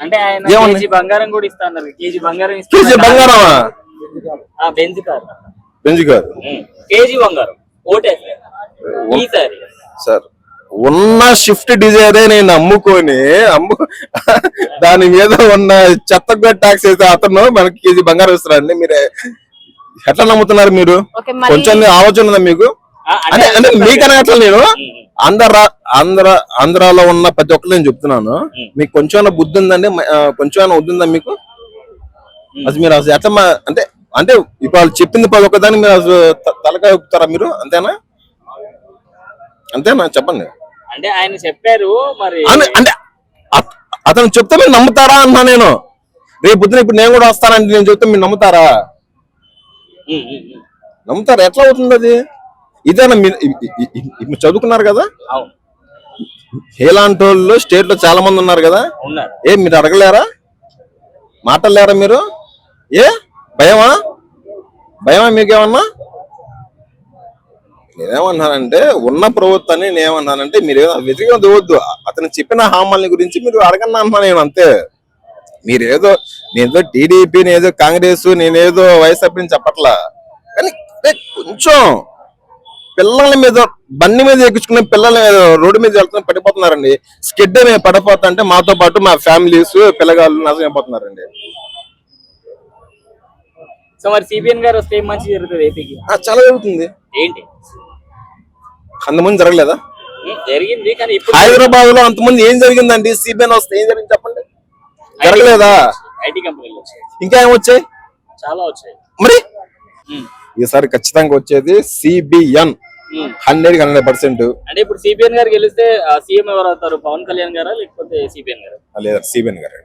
అంటే ఆయన? కేజీ బంగారం కూడా ఇస్తా అన్నారు. కేజీ బంగారం కేజీ. బంగారమా? Benz car. Benz um. KG బంగారం. ఈసారి సార్. ఉన్న షిఫ్ట్ డిజైరే నేను అమ్ముకొని అమ్ము దాని మీద ఉన్న చెత్త ట్యాక్స్ వేస్తే అతను మనకి కేజీ బంగారం ఇస్తారండి మీరు ఎట్లా నమ్ముతున్నారు మీరు? కొంచెం ఆలోచన ఉందా మీకు? అంటే అంటే మీకనే అట్లా నేను. ఆంధ్ర ఆంధ్ర ఆంధ్రాలో ఉన్న ప్రతి ఒక్కరు నేను చెప్తున్నాను. మీకు కొంచెం బుద్ధి ఉందండి కొంచెం ఉందా మీకు? అసలు మీరు అసలు ఎట్లా అంటే అంటే ఇప్పుడు వాళ్ళు చెప్పింది ప్రతి ఒక్కదాన్ని మీరు అసలు తలకాయ ఊపుతారా మీరు? అంతేనా? అంతేనా? చెప్పండి. అంటే ఆయన చెప్పారు మరి అంటే అత- అతను చెప్తే మీరు నమ్ముతారా అన్నా నేను? రేపు పొద్దున ఇప్పుడు నేను కూడా వస్తానంటే నేను చెప్తే మీరు నమ్ముతారా. నమ్ముతారా? ఎట్లా అవుతుంది అది? ఇదేనా చదువుకున్నారు కదా? ఇలాంటి వాళ్ళు స్టేట్లో చాలా మంది ఉన్నారు. కదా ఏ మీరు అడగలేరా? మాటలేరా మీరు? ఏ భయమా? భయమా మీకేమన్నా? నేనేమన్నానంటే ఉన్న ప్రభుత్వాన్ని నేనేమన్నానంటే మీరు వ్యతిరేకం వద్దు. అతను చెప్పిన హామీల గురించి మీరు అడగన్నా అన్నా నేను అంతే. మీరేదో నేనేదో టీడీపీ నేనేదో కాంగ్రెస్ నేనేదో వైఎస్ఆర్ నుంచి చెప్పట్లా. కానీ కొంచెం పిల్లల మీద బండి మీద ఎక్కించుకునే పిల్లల మీద రోడ్డు మీద వెళ్తున్న పడిపోతున్నారండి. స్కిడ్ మీద పడిపోతా అంటే మాతో పాటు మా ఫ్యామిలీస్ పిల్లగాళ్ళు నాశనం అయిపోతున్నారండి. సో మరి సిబిఎన్ గారు వస్తే మంచి జరుగుతుంది ఏపీకి? చాలా జరుగుతుంది. ఏంటి? అంతమంది జరగలేదా? జరిగింది కానీ ఇప్పుడు హైదరాబాద్లో అంతమంది ఏం జరిగిందండి? సిబిఎన్ వస్తే ఏం జరిగింది చెప్పండి. జరగలేదా? ఐటీ కంపెనీలు వచ్చాయి. ఇంకా ఏం వచ్చాయి? చాలా వచ్చాయి. మరి? ఈసారి ఖచ్చితంగా వచ్చేది సిబిఎన్. Hundred hundred percent. అంటే ఇప్పుడు సిబిఎన్ గారు గెలిస్తే సీఎం ఎవరు అవుతారు? పవన్ కళ్యాణ్ గారా లేకపోతే సిబిఎన్ గారా? లేదా సిబిఎన్ గారు.